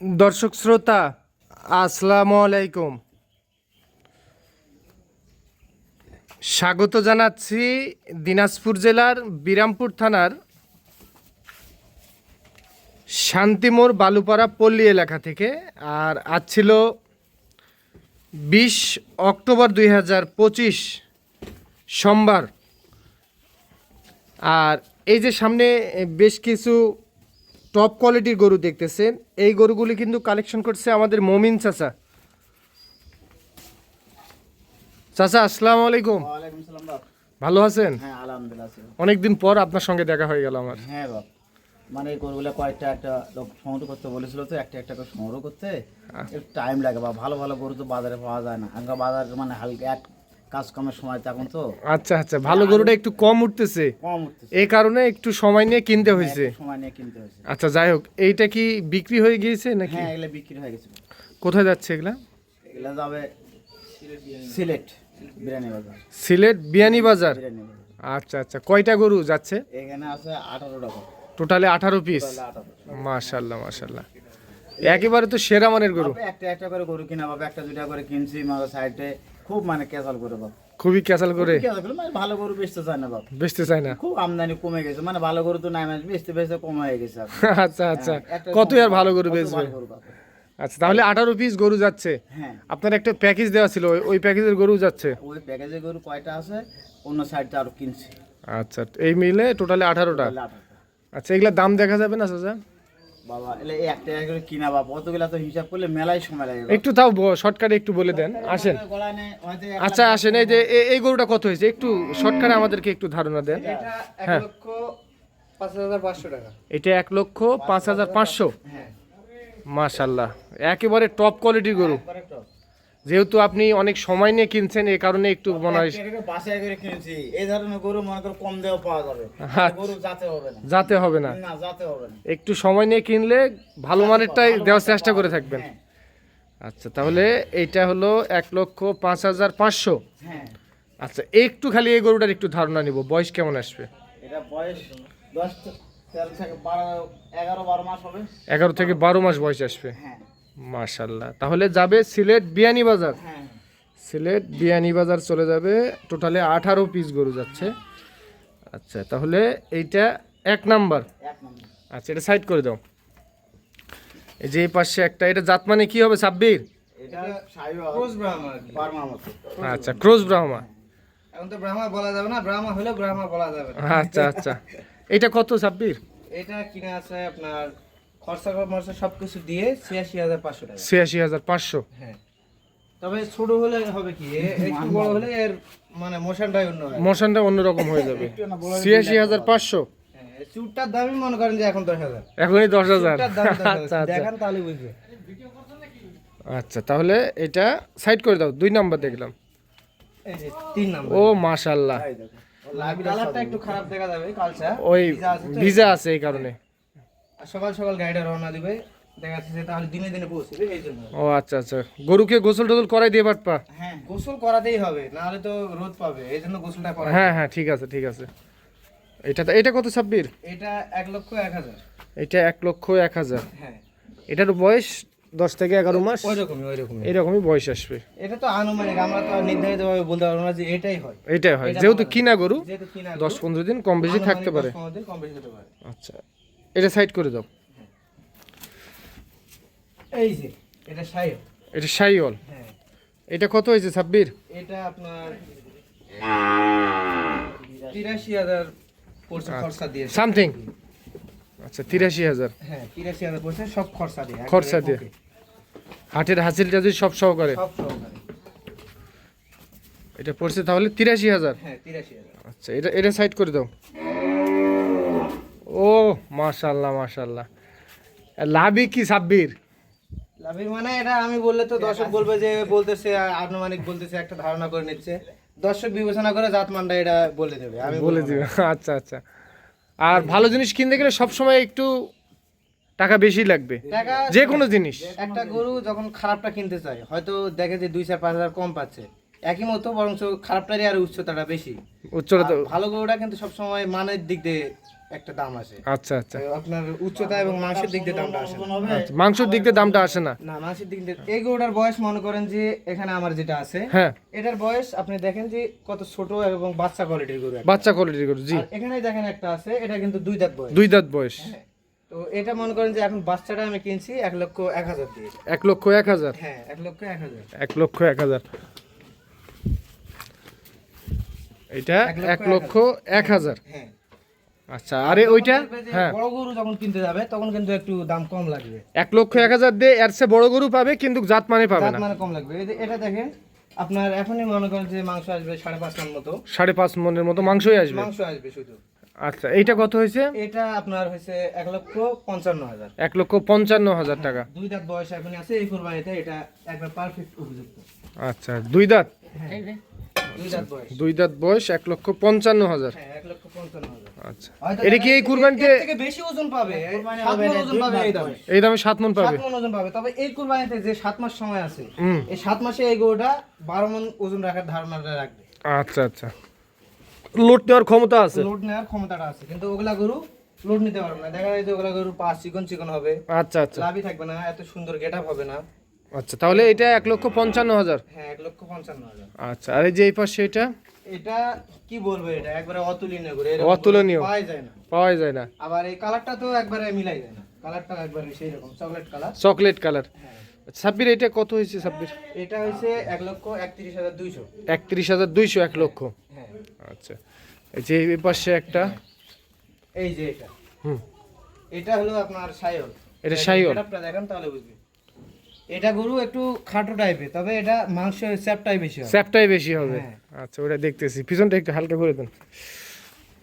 দর্শক শ্রোতা, আসসালামু আলাইকুম। স্বাগত জানাচ্ছি দিনাজপুর জেলার বিরামপুর থানার শান্তিমোড় বালুপাড়া পল্লী এলাকা থেকে, আর আজ ছিল বিশ অক্টোবর দুই হাজার পঁচিশ সোমবার। আর এই যে সামনে বেশ কিছু টপ কোয়ালিটির গরু দেখতেছেন এই গরুগুলি কিন্তু কালেকশন করছে আমাদের মমিন চাচা। চাচা আসসালামু আলাইকুম। ভালো আছেন? হ্যাঁ অনেকদিন পর আপনার সঙ্গে দেখা হয়ে গেল আমার। হ্যাঁ বাপ। মানে এই গরুগুলো কয়েকটা একটা লোক সংগ্রহ করতে বলেছিল তো একটা একটা করে সংগ্রহ করতে। একটু টাইম লাগে বা ভালো ভালো গরু তো বাজারে পাওয়া যায় না। এখন বাজার মানে হালকা এক কাজ কামের সময় তখন তো। আচ্ছা আচ্ছা ভালো গরুটা একটু কম উঠতেছে। কম উঠতেছে। এই কারণে একটু সময় নিয়ে কিনতে হয়েছে। সময় নিয়ে কিনতে হয়েছে। আচ্ছা যাই হোক এইটা কি বিক্রি হয়ে গিয়েছে নাকি? হ্যাঁ এগুলো বিক্রি হয়ে গেছে। কোথায় যাচ্ছে এগুলা? এগুলো যাবে সিলেট বিরিয়ানি বাজার। সিলেট বিয়ানি বাজার? আচ্ছা আচ্ছা কয়টা গরু যাচ্ছে? এখানে আছে আঠারো টাকা টোটালে আঠারো পিস? তাহলে আঠারো মাশাল্লাহ মাশাল্লাহ একেবারে তো সেরা মানের গরু। একটা একটা করে গরু কিনা বাবা একটা দুটা করে কিনছি মানে সাইডে খুব মানে ক্যাসাল করে বাবা খুবই ক্যাসাল করে? ক্যাসাল করে মানে ভালো গরু বেচতে চায় না বাবা বেচতে চায় না? খুব আমদানি কমে গেছে মানে ভালো গরু তো নাই মানে বেচতে বেচতে কম হয়ে গেছে আচ্ছা আচ্ছা। হ্যাঁ, কত আর ভালো গরু বেচবে? আচ্ছা তাহলে আঠারো পিস গরু যাচ্ছে। হ্যাঁ। আপনার একটা প্যাকেজ দেওয়া ছিল ওই- প্যাকেজের গরু যাচ্ছে? ওই প্যাকেজে গরু কয়টা আছে? অন্য সাইডটা আরও কিনছি। আচ্ছা এই মিলে টোটালে আঠারোটা? আঠারোটা। আচ্ছা এগুলা দাম দেখা যাবে না চাচা? বাবা এলে এই একটা একটা করে কিনা বাবা অতগুলা তো হিসাব করলে মেলাই সময় লাগে বাবা। একটু তাও শর্টকাটে একটু বলে দেন আসেন। গলায় নে, হয়তো এক আচ্ছা আসেন এই যে এ- এই গরুটা কত হয়েছে? একটু শর্টকাটে আমাদেরকে একটু ধারণা দেন। হ্যাঁ। এটা এক লক্ষ পাঁচ হাজার পাঁচশো? হ্যাঁ। মাশাল্লাহ একেবারে টপ কোয়ালিটির গরু। একবারে top। যেহেতু আপনি অনেক সময় নিয়ে কিনছেন এই কারণে একটু মনে হয় একটা একটা বাসায় করে কিনেছি। এই ধরনের গরু মনে করো কম দেওয়া পাওয়া যাবে। আচ্ছা। গরু যাতে হবে না। যাতে হবে না। না যাতে হবে না। একটু সময় নিয়ে কিনলে ভালো মানেরটাই দেওয়ার চেষ্টা করে থাকবেন। হ্যাঁ। আচ্ছা তাহলে এইটা হলো এক লক্ষ পাঁচ হাজার পাঁচশো। হ্যাঁ। আচ্ছা একটু খালি এই গরুটার একটু ধারণা নিব বয়স কেমন আসবে? এটা বয়স দশ এগারো বারো মাস হবে। এগারো থেকে বারো মাস বয়স আসবে। হ্যাঁ। মাশাল্লাহ তাহলে যাবে সিলেট বিয়ানি বাজার। হ্যাঁ। সিলেট বিয়ানি বাজার চলে যাবে টোটালে আঠারো পিস গরু যাচ্ছে। আচ্ছা তাহলে এইটা এক নাম্বার। নম্বর। আচ্ছা এটা সাইড করে দাও। এই যে এই পাশে একটা এটা জাত মানে কি হবে সাব্বির? আচ্ছা ক্রোজ ব্রাহ্মা। এখন তো ব্রাহ্মা বলা যাবে না ব্রাহ্মা হলেও ব্রাহ্মা বলা যাবে আচ্ছা আচ্ছা। এটা কত সাব্বির? এটা কিনা আছে আপনার খরচা মরচা সব কিছু দিয়ে ছিয়াশি হাজার পাঁচশো টাকা। ছিয়াশি হাজার পাঁচশো। হ্যাঁ। তবে ছোট হলে হবে কি? একটু বড় হলে এর মানে মোশনটাই অন্য হয় মোশনটা অন্যরকম হয়ে যাবে। ছিয়াশি হাজার পাঁচশো। হ্যাঁ, এই চুটটার দামই মনে করেন যে এখন দশ হাজার। এখনই দশ হাজার। দশ আচ্ছা হাজার। আচ্ছা দেখান তাহলে বুঝবে। আচ্ছা তাহলে এটা সাইড করে দাও দুই নাম্বার দেখলাম। এই যে তিন নাম্বার। ও মাশাল্লাহ কালারটা একটু খারাপ দেখা। যাবে কালচা ওই। ভিজা আছে এই কারণে। আর সকাল সকাল গাড়িটা রওনা দিবে। দেখা যাচ্ছে তাহলে দিনে দিনে পৌঁছবে এই জন্য। ও আচ্ছা আচ্ছা। গরুকে গোসল টোসল করাই দিয়ে পারপা? হ্যাঁ গোসল করাতেই হবে নাহলে তো রোদ পাবে এই জন্য গোসলটা করা হ্যাঁ হ্যাঁ ঠিক আছে ঠিক আছে। এটা এটা কত ছাব্বির? এটা এক লক্ষ এক হাজার। এটা এক লক্ষ এক হাজার। হ্যাঁ। এটার বয়স দশ থেকে এগারো মাস? ওই রকমই ওই রকমই। এরকমই বয়স আসবে। এটা তো আনুমানিক আমরা তো নির্ধারিত ভাবে বলতে পারব না যে এটাই হয়। এটাই হয়। যেহেতু কিনা গরু দশ পনেরো দিন কম বেশি থাকতে পারে। দিন কম বেশি হতে পারে। আচ্ছা। এটা সাইড করে দাও। এই যে এটা সাই এটা সাইওয়াল হ্যাঁ। এটা কত হয়েছে ছাব্বির? এটা আপনার তিরাশি হাজার পড়ছে খরচা দিয়ে। সামথিং আচ্ছা তিরাশি হাজার। হ্যাঁ তিরাশি হাজার পড়ছে সব খরচা দিয়ে। খরচা দিয়ে। হাটের হাসিলটা যদি সব সহকারে। সব সহকারে। এটা পড়ছে তাহলে তিরাশি হাজার। হ্যাঁ তিরাশি হাজার। আচ্ছা এটা এটা সাইড করে দাও। ও মাশাল্লাহ মাশাল্লাহ লাভই কি সাব্বির? লাভের মানে এটা আমি বললে তো দর্শক বলবে যে বলতেছে আনুমানিক বলতেছে একটা ধারণা করে নিচ্ছে। দর্শক বিবেচনা করে জাত মানটা এটা বলে দেবে আমি বলে দিবে আচ্ছা আচ্ছা। আর ভালো জিনিস কিনতে গেলে সবসময় একটু টাকা বেশি লাগবে। যে কোনো জিনিস। একটা গরু যখন খারাপটা কিনতে চায় হয়তো দেখে যে দুই চার পাঁচ হাজার কম পাচ্ছে। একই মতো বরঞ্চ খারাপটারই আর উচ্চতাটা বেশি। উচ্চতা ভালো গরুটা কিন্তু সবসময় মানের দিক দিয়ে একটা দাম আসে আচ্ছা আচ্ছা। আপনার উচ্চতা এবং মাংসের দিক দিয়ে দামটা আসে। আচ্ছা মাংসর দিক দিয়ে দামটা আসে না। না মাংসের দিক দিয়ে এই গরুটার বয়স মনে করেন যে এখানে আমার যেটা আছে হ্যাঁ। এটার বয়স আপনি দেখেন যে কত ছোট এবং বাচ্চা কোয়ালিটির গরু বাচ্চা কোয়ালিটির গরু জি। এখানে দেখেন একটা আছে এটা কিন্তু দুই দাঁত বয়স। দুই দাঁত বয়স। তো এটা মনে করেন যে এখন বাচ্চাটা আমি কিনছি এক লক্ষ এক হাজার দিয়ে। এক লক্ষ এক হাজার? হ্যাঁ এক লক্ষ এক হাজার। এক লক্ষ এক হাজার। এটা এক লক্ষ এক হাজার। হ্যাঁ। আচ্ছা আরে ওইটা? হ্যাঁ। বড় গরু যখন কিনতে যাবে তখন কিন্তু একটু দাম কম লাগবে। এক লক্ষ এক হাজার দিয়ে এর চেয়ে বড় গরু পাবে কিন্তু জাত মানে পাবে না। মানে কম লাগবে। এটা দেখেন আপনার এখনই মনে করেন যে মাংস আসবে সাড়ে পাঁচ মন মতো। সাড়ে পাঁচ মনের মতো মাংসই আসবে? মাংস আসবে শুধু। আচ্ছা এইটা কত হয়েছে? এটা আপনার হয়েছে এক লক্ষ পঞ্চান্ন হাজার। এক লক্ষ পঞ্চান্ন হাজার টাকা। দুই দাঁত বয়স এখনই আছে এই কোরবানিতে এটা একবার পারফেক্ট উপযুক্ত। আচ্ছা দুই দাঁত? দুই দাঁত বয়স। দুই দাঁত বয়স এক লক্ষ পঞ্চান্ন হাজার। হ্যাঁ এক লক্ষ পঞ্চান্ন হাজার। আচ্ছা। এটা কি এই এর কুরবানিতে থেকে বেশি ওজন পাবে? মণ এটা ওজন পাবে এই দামে। এই দামে সাত মন সাত পাবে মণ ওজন পাবে। তবে এই কুরবানিতে যে সাত মাস সময় আছে এই সাত মাসে এই গরুটা বারো মন ওজন রাখার ধারণাটা রাখবে। আচ্ছা আচ্ছা। লোড নেওয়ার ক্ষমতা আছে? লোড নেওয়ার ক্ষমতাটা আছে। কিন্তু ওগুলা গরু লোড নিতে পারবে না। দেখা যায় যে ওগুলা গরু পা চিকন চিকন হবে। আচ্ছা আচ্ছা। লাভই থাকবে না এত সুন্দর গেট হবে না। আচ্ছা তাহলে এটা এক লক্ষ পঞ্চান্ন হাজার। হ্যাঁ এক লক্ষ পঞ্চান্ন হাজার। আচ্ছা আর এই যে এই পাশে এটা? এটা কি বলব এটা? একবারে অতুলনীয় করে। অতুলনীয়। গরু পাওয়াই যায় না। পাওয়া যায় না। আবার এই কালারটা তো একবারে মিলাই যায় না। কালারটা একবারে সেই রকম চকলেট কালার। Chocolate colour. হ্যাঁ। ছাব্বির এটা কত হয়েছে ছাব্বির এটা হচ্ছে এক লক্ষ একত্রিশ হাজার দুইশো। একত্রিশ হাজার দুইশো এক লক্ষ। হ্যাঁ। আচ্ছা এই যে এই পাশে একটা? এই যে এটা। হুম। এটা হলো আপনার সায়ল এটা সাইওয়াল। এটা দেখান তাহলে বুঝবি এটা গরু একটু খাটো টাইপের তবে এটা মাংস চ্যাপটাই বেশি হয় স্যাপটাই বেশি হবে? হ্যাঁ। আচ্ছা ওটা দেখতেছি। পিছনটা একটু হালকা করে দেন।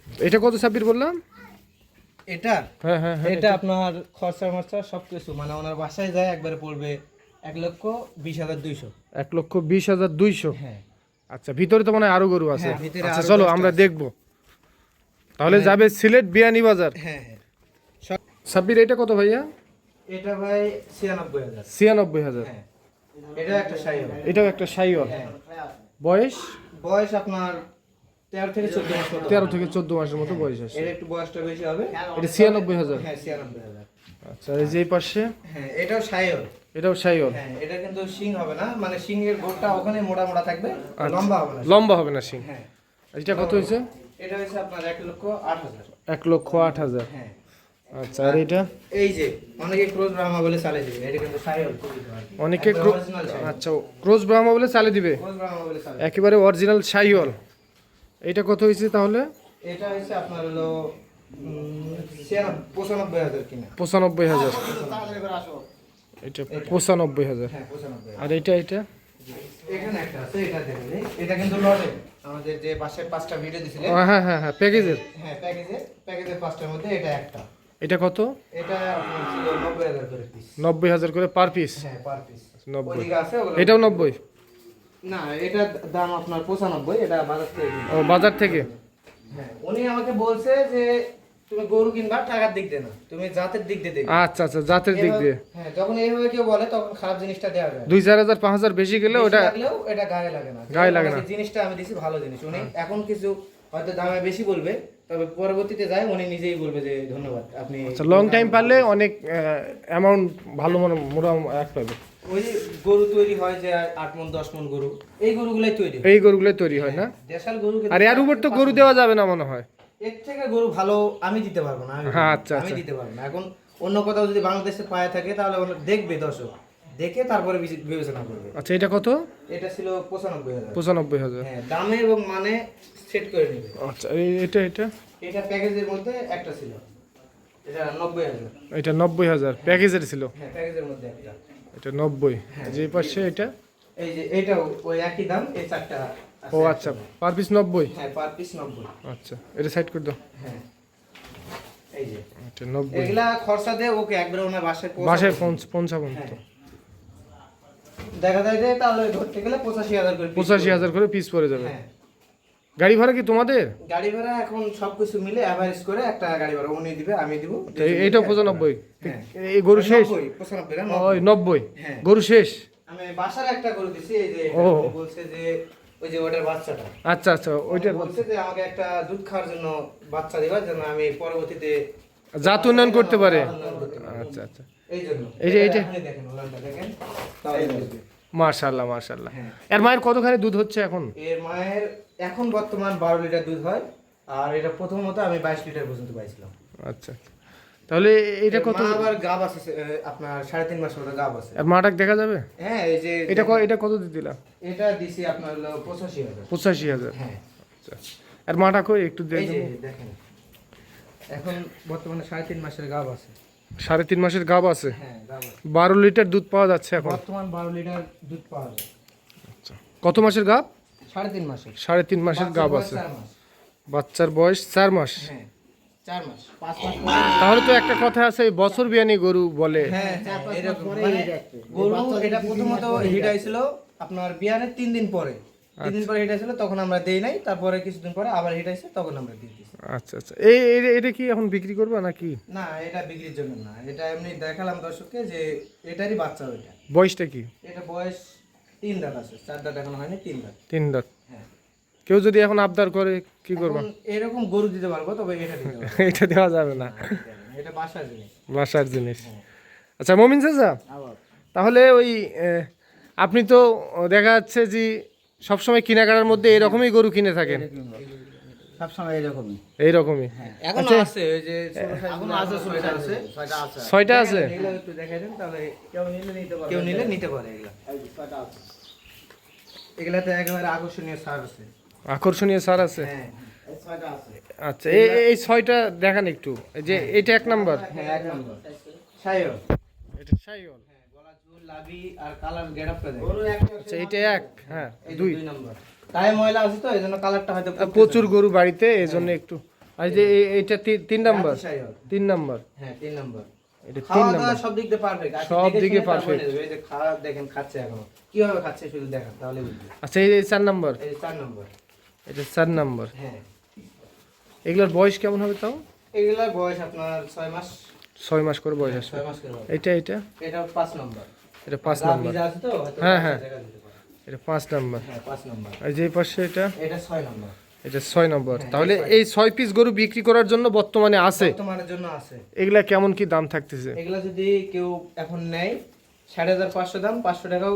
এটা কত ছাব্বির বললাম? এটা? হ্যাঁ হ্যাঁ হ্যাঁ এটা আপনার খরচা মরচা সব কিছু মানে ওনার বাসায় যায় একবারে পড়বে এক লক্ষ বিশ হাজার দুইশো। এক লক্ষ বিশ হাজার দুইশো? হ্যাঁ। আচ্ছা ভিতরে তো মনে হয় আরও গরু আছে। হ্যাঁ, আচ্ছা চলো আমরা। দেখব। তাহলে যাবে সিলেট বিয়ানি বাজার হ্যাঁ হ্যাঁ। ছাব্বির এটা কত ভাইয়া? এটা ভাই ছিয়ানব্বই হাজার। ছিয়ানব্বই হাজার। হ্যাঁ। এটা একটা সাইল এটাও একটা সাইওয়াল। হ্যাঁ। বয়স? বয়স আপনার তেরো থেকে চোদ্দ মাস মতো। তেরো থেকে চোদ্দ মাসের মতো বয়স আছে। এর একটু বয়সটা বেশি হবে। এটা ছিয়ানব্বই হাজার। হ্যাঁ ছিয়ানব্বই হাজার। আচ্ছা এই যে পাশে? হ্যাঁ এটাও সাইল এটাও সাইওয়াল। হ্যাঁ এটা কিন্তু শিং হবে না। মানে শিং এর গোড়টা ওখানে মোটা মোটা থাকবে। আচ্ছা। লম্বা হবে না। লম্বা হবে না সিং হ্যাঁ। এটা কত হয়েছে? এটা হচ্ছে আপনার এক লক্ষ আট হাজার। এক লক্ষ আট হাজার। হ্যাঁ। আচ্ছা আর এটা? এই যে অনেকে ক্রোজ ব্রাহ্মা বলে চালিয়ে দিবে এটা কিন্তু অনেকে আচ্ছা ক্রোজ ব্রাহ্মা বলে চালে দিবে? একেবারে অরিজিনাল সাইওয়াল এটা কত হয়েছে তাহলে? এটা হচ্ছে আপনার হলো পঁচানব্বই হাজার কিনা। পঁচানব্বই হাজার। করে আসো। এটা পঁচানব্বই হাজার। হ্যাঁ আর এটা এটা? এখানে একটা আছে এটা দেখেন এটা কিন্তু লটে আমাদের যে পাঁচটা ভিডিও দিছিলেন। হ্যাঁ হ্যাঁ হ্যাঁ প্যাকেজের। হ্যাঁ প্যাকেজে প্যাকেজের পাঁচটার মধ্যে এটা একটা। এটা কত? এটা নব্বই হাজার করে পার পিস হ্যাঁ নব্বই। আছে এটাও নব্বই? না এটা দাম আপনার পঁচানব্বই এটা বাজার থেকে ও বাজার থেকে? হ্যাঁ উনি আমাকে বলছে যে তুমি গরু কিনবা টাকার দিক দিয়ে না। তুমি জাতের দিক দিয়ে দেখবে। আচ্ছা আচ্ছা জাতের দিক দিয়ে। হ্যাঁ যখন এইভাবে কেউ বলে তখন খারাপ জিনিসটা দেওয়া যায়। দুই চার হাজার পাঁচ হাজার বেশি গেলে ওটা এটা গায়ে লাগে না। গায়ে লাগে না। জিনিসটা আমি দিছি ভালো জিনিস। উনি এখন কিছু হয়তো দামে বেশি বলবে তবে পরবর্তীতে যায় উনি নিজেই বলবে যে ধন্যবাদ আপনি আচ্ছা লং টাইম পারলে অনেক অ্যামাউন্ট ভালো মানে মোটা এক পাবে। ওই যে গরু তৈরি হয় যে আট মন দশ মন গরু এই গরুগুলাই তৈরি হয়। এই গরুগুলো তৈরি হয় না? দেশাল গরু আর এর উপর তো গরু দেওয়া যাবে না মনে হয়। এর থেকে গরু ভালো আমি দিতে পারব না হ্যাঁ, আচ্ছা, আমি আচ্ছা। দিতে পারব না। এখন অন্য কোথাও যদি বাংলাদেশে পায়ে থাকে তাহলে ওরা দেখবে দর্শক দেখে তারপরে বিবেচনা করবে। আচ্ছা এটা কত? এটা ছিল পঁচানব্বই হাজার। পঁচানব্বই হাজার। হ্যাঁ দামে এবং মানে সেট করে নেবে। আচ্ছা এই- এটা এটা? এটা প্যাকেজের মধ্যে একটা ছিল। এটা নব্বই হাজার। এটা নব্বই হাজার প্যাকেজের ছিল? হ্যাঁ প্যাকেজের মধ্যে একটা। এটা নব্বই। হ্যাঁ। যে পাশে এটা? এই যে এটাও ওই একই দাম এই চারটা ও আচ্ছা। পার পিস নব্বই? হ্যাঁ পার পিস নব্বই। আচ্ছা এটা সাইড করে দাও। হ্যাঁ। এই যে। এটা নব্বই। এগুলা খরচা দিয়ে ওকে একবারে ওনার বাসায় হ্যাঁ। তো। দেখা যায় যে তাহলে ধরতে গেলে পঁচাশি হাজার করে পঁচাশি হাজার করে পিস পড়ে যাবে। হ্যাঁ। গাড়ি ভাড়া কি তোমাদের? গাড়ি ভাড়া এখন সবকিছু মিলে অ্যাভারেজ করে একটা গাড়ি ভাড়া উনি দিবে আমি দিব। তো এই- এইটাও পঁচানব্বই। হ্যাঁ। এই গরু শেষ? পঁচানব্বই ওই নব্বই। হ্যাঁ। গরু শেষ? আমি বাসার একটা গরু দিছি এই যে বলছে যে ওই যে ওটার বাচ্চাটা। আচ্ছা আচ্ছা ওইটার বলছে যে আমাকে একটা দুধ খাওয়ার জন্য বাচ্চা দিবার জন্য আমি পরবর্তীতে জাত উন্নয়ন করতে পারে। আচ্ছা আচ্ছা। এই জন্য। এই যে এইটা- দেখেন ওলানটা দেখেন। তাহলে। মার্শাল্লাহ মার্শাল্লাহ হ্যাঁ। এর মায়ের কতখানি দুধ হচ্ছে এখন? এর মায়ের এখন বর্তমান বারো লিটার দুধ হয় আর এটা প্রথমত আমি বাইশ লিটার পর্যন্ত পাইছিলাম। আচ্ছা তাহলে এটা কত আবার গাব আছে আপনার সাড়ে তিন মাস মতো গাব আছে। আর মাটাক দেখা যাবে? হ্যাঁ এই যে এটা এটা কত দিয়ে দিলা? এটা দিছি আপনার হলো পঁচাশি হাজার। পঁচাশি হাজার? হ্যাঁ। আচ্ছা আর মাটা কই? একটু এই দেখুন এখন বর্তমানে সাড়ে তিন মাসের গাব আছে। সাড়ে তিন মাসের গাব আছে? হ্যাঁ গাব আছে। বারো লিটার দুধ পাওয়া যাচ্ছে এখন? বর্তমান বারো লিটার দুধ পাওয়া যায়। আচ্ছা। কত মাসের গাব? সাড়ে তিন মাসের। সাড়ে তিন মাসের গাব আছে। বয়স চার মাস। বাচ্চার বয়স চার মাস? হ্যাঁ চার মাস। পাঁচ মাস তাহলে তো একটা কথা আছে বছর বিয়ানি গরু বলে। হ্যাঁ হ্যাঁ, এরকম। মানে গরু এটা প্রথমত হিট হয়েছিল আপনার বিয়ানের তিন দিন পরে। তিন দিন পরে হিট হয়েছিল তখন আমরা দেই নাই। তারপরে কিছুদিন পরে আবার হিট হয়েছে তখন আমরা দিয়ে দিচ্ছি আচ্ছা আচ্ছা। এই এই- এটা কি এখন বিক্রি করবা নাকি? না এটা বিক্রির জন্য না। এটা এমনি দেখালাম দর্শককে যে এটারই বাচ্চা ওইটা। বয়সটা কি? এটা বয়স তিন দাঁত আছে চার দাঁত এখন হয়নি তিন দাঁত। তিন দাঁত। হ্যাঁ। কেউ যদি এখন আবদার করে কি করবা? এরকম গরু দিতে পারব তবে এটা দিতে এটা দেওয়া যাবে না। এটা বাসার জিনিস। বাসার জিনিস। আচ্ছা মমিন চাচা তাহলে ওই আপনি তো দেখা যাচ্ছে যে সবসময় কেনাকাটার মধ্যে এরকমই গরু কিনে থাকেন। সবসময় এরকমই এইরকমই। এখন আছে ওই যে ছোট size এখনগুলো আছে এখনও আছে আছে। ছয়টা আছে। ছয়টা আছে? এগুলো একটু দেখাই দেন তাহলে কেউ নিলে নিতে পারবে। কেউ নিলে নিতে পারে এগুলো। ছয়টা আছে এগুলাতে একেবারে আকর্ষণীয় সার আছে। আকর্ষণীয় সার আছে? হ্যাঁ এই ছয়টা আছে আচ্ছা এই এই ছয়টা দেখান একটু। এই যে এটা এক নাম্বার? হ্যাঁ এক নম্বর। এটা হ্যাঁ গলা চুল লাভি আর কালার গেটআপটা দেখেন। আচ্ছা এটা এক হ্যাঁ দুই। দুই নম্বর। গায়ে ময়লা আছে তো কালারটা হয়তো প্রচুর গরু বাড়িতে এই জন্য একটু। আর যে এই- তিন নাম্বার। তিন নাম্বার। হ্যাঁ তিন নম্বর। এটা তিন নাম্বার। সব দিক দিয়ে পারফেক্ট সব দিকে perfect। এই যে খাওয়া দেখেন খাচ্ছে এখনও। কীভাবে খাচ্ছে শুধু দেখেন তাহলে বুঝবে। আচ্ছা এই চার নাম্বার। এই চার নম্বর। এটা চার নাম্বার। হ্যাঁ। এগুলোর বয়স কেমন হবে তাও? এগুলার বয়স আপনার ছয় মাস। ছয় মাস করে বয়স আসবে। এটা এটা এটা পাঁচ নম্বর। এটা পাঁচ নাম্বার। আছে হ্যাঁ, হ্যাঁ। এটা পাঁচ নাম্বার। হ্যাঁ আর যে পাশে এটা? এটা ছয় নম্বর। এটা ছয় নম্বর। তাহলে এই ছয় পিস গরু বিক্রি করার জন্য বর্তমানে আছে? বর্তমানের জন্য আছে। এগুলা কেমন কি দাম থাকতেছে? এগুলা যদি কেউ এখন নেয় ষাট হাজার পাঁচশো দাম পাঁচশো টাকাও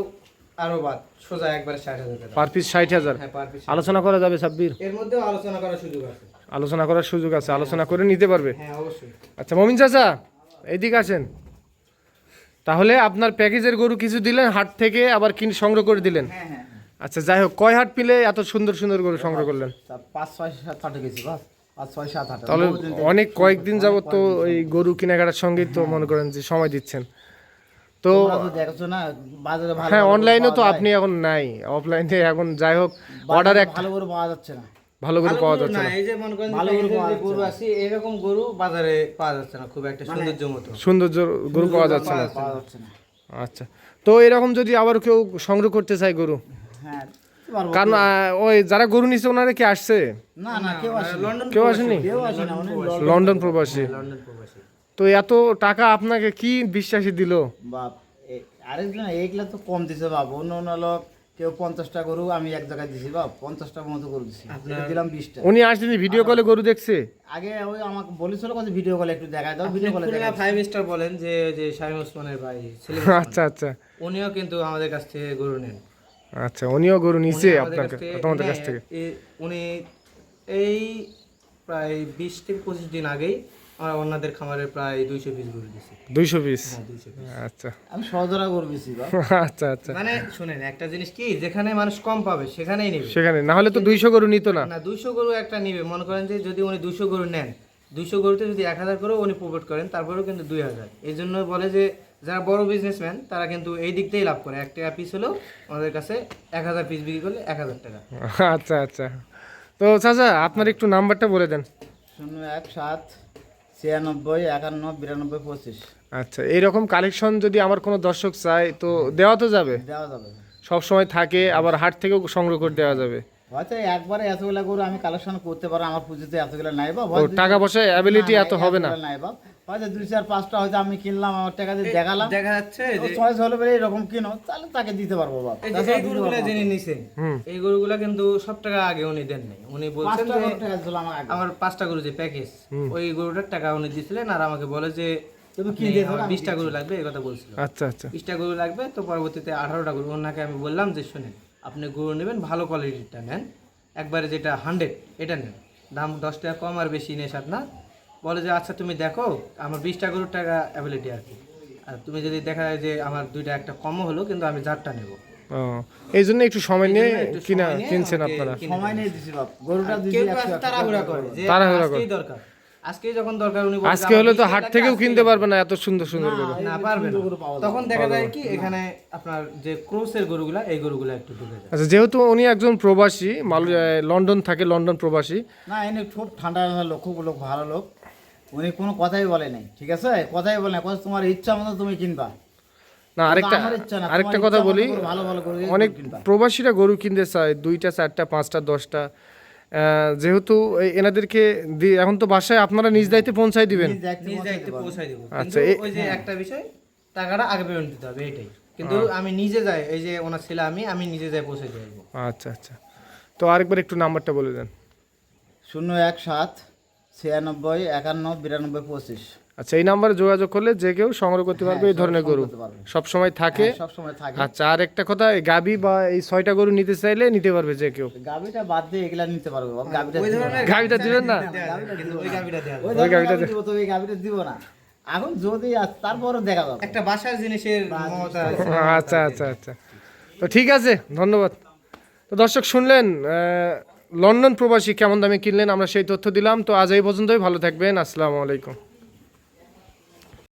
আরও বাদ সোজা একবারে ষাট হাজার পার পিস ষাট হাজার? হ্যাঁ আলোচনা করা যাবে সাব্বির? এর মধ্যেও আলোচনা করার সুযোগ আছে। আলোচনা করার সুযোগ আছে আলোচনা করে নিতে পারবে। হ্যাঁ অবশ্যই। আচ্ছা মমিন চাচা এইদিকে আসেন। তাহলে আপনার প্যাকেজের গরু কিছু দিলেন হাট থেকে আবার কিনে সংগ্রহ করে দিলেন? হ্যাঁ হ্যাঁ। হ্যাঁ। আচ্ছা যাই হোক কয় হাট পিলে এত সুন্দর সুন্দর গরু সংগ্রহ করলেন? পাঁচ ছয় সাত গেছি তাহলে অনেক কয়েকদিন যাবত তো এই গরু কেনাকাটার সঙ্গেই তো মনে করেন যে সময় দিচ্ছেন। তো হ্যাঁ অনলাইনেও তো আপনি এখন নাই অফলাইনে এখন যাই হোক অর্ডার এক ভালো পাওয়া যাচ্ছে না। ভালো করে পাওয়া গরু যাচ্ছে না এই যে মনে করেন ভালো গরু পাওয়া যাচ্ছে গরু আছে এরকম গরু বাজারে পাওয়া যাচ্ছে না খুব একটা মানে সৌন্দর্য মতো। সৌন্দর্য গরু পাওয়া যাচ্ছে না। পাওয়া যাচ্ছে না। আচ্ছা। তো এরকম যদি আবার কেউ সংগ্রহ করতে চায় গরু? হ্যাঁ কারণ ওই যারা গরু নিচ্ছে ওনারা কি আসছে? না না কেউ আসেনি। লন্ডন কেউ আসেনি? কেউ আসে না অনেক লোক- লন্ডন প্রবাসী। তো এত টাকা আপনাকে কি বিশ্বাসী দিল? বাপ আরেকজন এইগুলা তো কম দিছে বাপ অন্য অন্য লোক কেউ পঞ্চাশটা গরু আমি এক জায়গায় দিছি বাপ পঞ্চাশটা মতো গরু দিছি। দিলাম বিশটা। উনি আসছেন ভিডিও কলে গরু দেখছে? আগে ওই আমাকে বলেছিল কত ভিডিও কলে একটু দেখায় দাও ভিডিও কলে খুলনা ফাইভ স্টার বলেন যে যে শাহিম ওসমানের ভাই আচ্ছা আচ্ছা। উনিও কিন্তু আমাদের কাছ থেকে গরু নেন। আচ্ছা উনিও গরু নিছে আপনার তোমাদের কাছ হ্যাঁ, থেকে? উনি এই প্রায় বিশ থেকে পঁচিশ দিন আগেই আমরা অন্যদের খামারে প্রায় দুইশো পিস গরু দিছি। দুইশো পিস? হ্যাঁ দুইশো পিস। আচ্ছা। আমি সহজরা গরু দিছি আচ্ছা আচ্ছা। মানে শুনেন একটা জিনিস কি যেখানে মানুষ কম পাবে সেখানেই নেবে। সেখানে না হলে তো দুইশো গরু নিত না। না দুইশো গরু একটা নিবে। মনে করেন যে যদি উনি দুইশো গরু নেন দুইশো গরুতে যদি এক হাজার করে উনি প্রফিট করেন তারপরেও কিন্তু দুই হাজার। এই জন্য বলে যে যারা বড় বিজনেসম্যান তারা কিন্তু এই দিক দিয়েই লাভ করে। এক টাকা পিস হলেও আমাদের কাছে এক হাজার পিস বিক্রি করলে এক হাজার টাকা। আচ্ছা আচ্ছা। তো চাচা আপনার একটু নাম্বারটা বলে দেন। শূন্য এক সাত ছিয়ানব্বই একান্ন বিরানব্বই পঁচিশ। আচ্ছা এইরকম কালেকশন যদি আমার কোনো দর্শক চায় তো দেওয়া তো যাবে? দেওয়া যাবে। সব সময় থাকে আবার হাট থেকেও সংগ্রহ করে দেওয়া যাবে। হয়তো একবারে এতগুলা গরু আমি কালেকশন করতে পারো আমার পুঁজিতে এতগুলা নাই বা টাকা পয়সা অ্যাবিলিটি এত হবে না। নাই বা। হয়তো দুই চার পাঁচটা হয়তো আমি কিনলাম আমার টাকা দিয়ে দেখালাম। দেখা যাচ্ছে যে চয়েস হলে বলে এরকম কিনো তাহলে তাকে দিতে পারব বাপ। এই গরুগুলা। যিনি নিছেন এই গরুগুলা কিন্তু সব টাকা আগে উনি দেন নাই। উনি বলছেন যে। আমার পাঁচটা গরু যে প্যাকেজ ওই গরুটার টাকা উনি দিছিলেন আর আমাকে বলে যে বিশটা গরু লাগবে এই কথা বলছিল। আচ্ছা আচ্ছা। বিশটা গরু লাগবে তো পরবর্তীতে আঠারোটা গরু ওনাকে আমি বললাম যে শুনেন আপনি গরু নেবেন ভালো কোয়ালিটিটা নেন। একবারে যেটা হান্ড্রেড এটা নেন। দাম দশ টাকা কম আর বেশি নেশার না। বলে যে আচ্ছা তুমি দেখো আমার বিশটা গরুর টাকা অ্যাবিলিটি আর কি। আর তুমি যদি দেখা যায় যে আমার দুইটা একটা কমও হলো কিন্তু আমি চারটা নেব। এই জন্য একটু সময় নিয়ে একটু কিনা কিনছেন আপনারা? সময় নিয়ে দিছি বাপ। গরুটা দিছি তাড়াহুড়া করে। করে যে তাড়াহুড়া আজকেই দরকার। আজকেই যখন দরকার উনি আজকে হলে তো হাট থেকেও কিনতে পারবে না এত সুন্দর সুন্দর গরু। না পারবে না। তখন দেখা যায় কি এখানে আপনার যে ক্রোসের গরুগুলা এই গরুগুলা একটু ঢুকে যায়। আচ্ছা যেহেতু উনি একজন প্রবাসী মাল লন্ডন থাকে লন্ডন প্রবাসী। না এনে খুব ঠান্ডা লোক খুব লোক ভালো লোক। উনি কোনো কথাই বলে নাই ঠিক আছে? কথাই বলে না তোমার ইচ্ছা মতো তুমি কিনবা। না আরেকটা আরেকটা কথা বলি ভালো ভালো অনেক প্রবাসীরা গরু কিনতে চায় দুইটা চারটা পাঁচটা দশটা। যেহেতু এনাদেরকে দি- এখন তো বাসায় আপনারা নিজ দায়িত্বে পৌঁছাই দিবেন। নিজ দায়িত্বে। পৌঁছাই দেবো। আচ্ছা, ওই যে একটা বিষয় টাকাটা আগে পেমেন্ট দিতে হবে এটাই। কিন্তু আমি নিজে যাই এই যে ওনার ছেলে আমি আমি নিজে যাই পৌঁছে দিয়ে আচ্ছা আচ্ছা। তো আরেকবার একটু নাম্বারটা বলে দেন। শূন্য এক সাত ছিয়ানব্বই একান্ন বিরানব্বই পঁচিশ। আচ্ছা এই নাম্বারে যোগাযোগ করলে যে কেউ সংগ্রহ করতে পারবে এই ধরনের গরু। সব সময় থাকে। সব সময় থাকে। আচ্ছা আর একটা কথা এই গাবি বা এই ছয়টা গরু নিতে চাইলে নিতে পারবে যে কেউ। গাবিটা বাদ দিয়ে এগুলা নিতে পারবে গাবিটা দিবেন না? ওই গাবিটা দিব তো ওই গাবিটা দিব না। এখন যদি তারপরে দেখা যাবে। একটা বাসার জিনিসের আচ্ছা আচ্ছা আচ্ছা। তো ঠিক আছে ধন্যবাদ। তো দর্শক শুনলেন আহ, লন্ডন প্রবাসী কেমন দামে কিনলেন? আমরা সেই তথ্য দিলাম। তো আজ এই পর্যন্তই। ভালো থাকবেন। আসসালামু আলাইকুম।